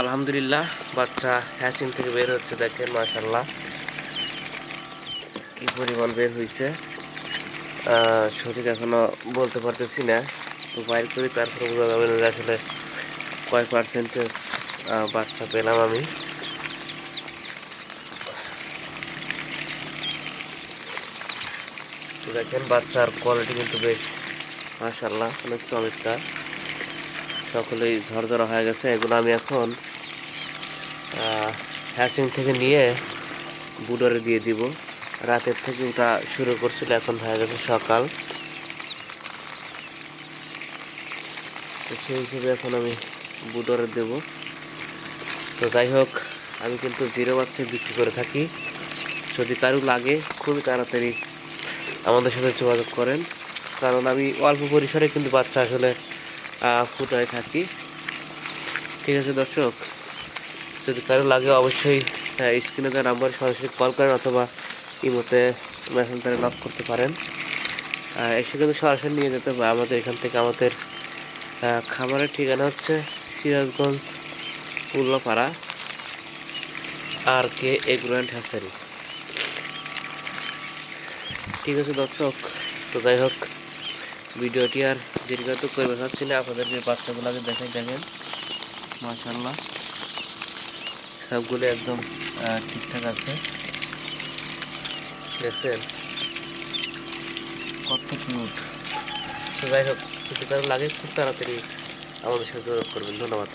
আলহামদুলিল্লাহ, বাচ্চা হ্যাসিং থেকে বের হচ্ছে দেখেন মাশাল্লাহ কি পরিমাণ বের হয়েছে সঠিক এখনও বলতে পারতেছি না। তো বাইর করি, তারপরে বোঝা যাবে না আসলে কয় পার্সেন্টেজ বাচ্চা পেলাম আমি। দেখেন, বাচ্চার কোয়ালিটি কিন্তু বেশ মাশাল্লাহ অনেক চমৎকার। সকলেই ঝরঝরা হয়ে গেছে, এগুলো আমি এখন হ্যাসিং থেকে নিয়ে বুডারে দিয়ে দিব। রাতের থেকে ওটা শুরু করছিল, এখন হয়ে গেছে সকাল। তো সেই হিসেবে এখন আমি বুডারে দেব। তো যাই হোক, আমি কিন্তু জিরো বাচ্চা বিক্রি করে থাকি। যদি কারও লাগে, খুবই তাড়াতাড়ি আমাদের সাথে যোগাযোগ করেন। কারণ আমি অল্প পরিসরে কিন্তু বাচ্চা আসলে ফুটায় থাকি। ঠিক আছে, দর্শক? যদি কারও লাগে অবশ্যই স্ক্রিনে দেওয়া নাম্বার সরাসরি কল করেন অথবা ইমোতে মেসেঞ্জারে নক করতে পারেন। এসে কিন্তু সরাসরি নিয়ে যেতে হবে। আমাদের এখান থেকে আমাদের খামারের ঠিকানা হচ্ছে সিরাজগঞ্জ, উল্লাপাড়া, আর কে এগ্রোয়েন্ট হ্যাসারি। ঠিক আছে, দর্শক? তো যাই হোক, ভিডিওটি আর দীর্ঘায়িত করবে চাচ্ছি না আপনাদের যে বাচ্চাগুলোকে দেখে দেখেন মাশাল্লাহ সবগুলো একদম ঠিকঠাক আছে। দেখছেন? কত কিউট তো যাই হোক, যদি কারও লাগে খুব তাড়াতাড়ি আমাদের সাথে যোগাযোগ করবেন। ধন্যবাদ।